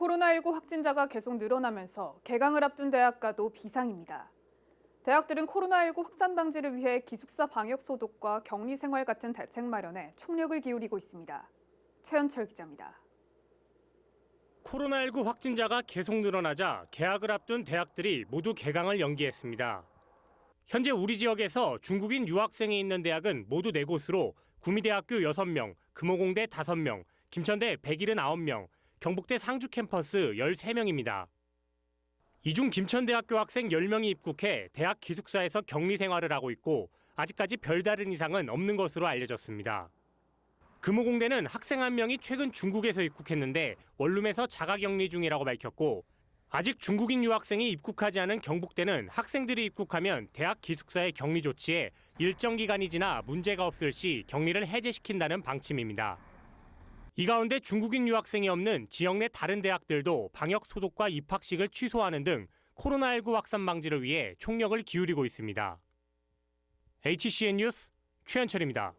코로나19 확진자가 계속 늘어나면서 개강을 앞둔 대학가도 비상입니다. 대학들은 코로나19 확산 방지를 위해 기숙사 방역 소독과 격리 생활 같은 대책 마련에 총력을 기울이고 있습니다. 최현철 기자입니다. 코로나19 확진자가 계속 늘어나자 개학을 앞둔 대학들이 모두 개강을 연기했습니다. 현재 우리 지역에서 중국인 유학생이 있는 대학은 모두 4곳으로 구미대학교 6명, 금호공대 5명, 김천대 179명, 경북대 상주 캠퍼스 13명입니다. 이중 김천대학교 학생 10명이 입국해 대학 기숙사에서 격리 생활을 하고 있고 아직까지 별다른 이상은 없는 것으로 알려졌습니다. 금호공대는 학생 한 명이 최근 중국에서 입국했는데 원룸에서 자가격리 중이라고 밝혔고 아직 중국인 유학생이 입국하지 않은 경북대는 학생들이 입국하면 대학 기숙사의 격리 조치에 일정 기간이 지나 문제가 없을 시 격리를 해제시킨다는 방침입니다. 이 가운데 중국인 유학생이 없는 지역 내 다른 대학들도 방역 소독과 입학식을 취소하는 등 코로나19 확산 방지를 위해 총력을 기울이고 있습니다. HCN 뉴스 최현철입니다.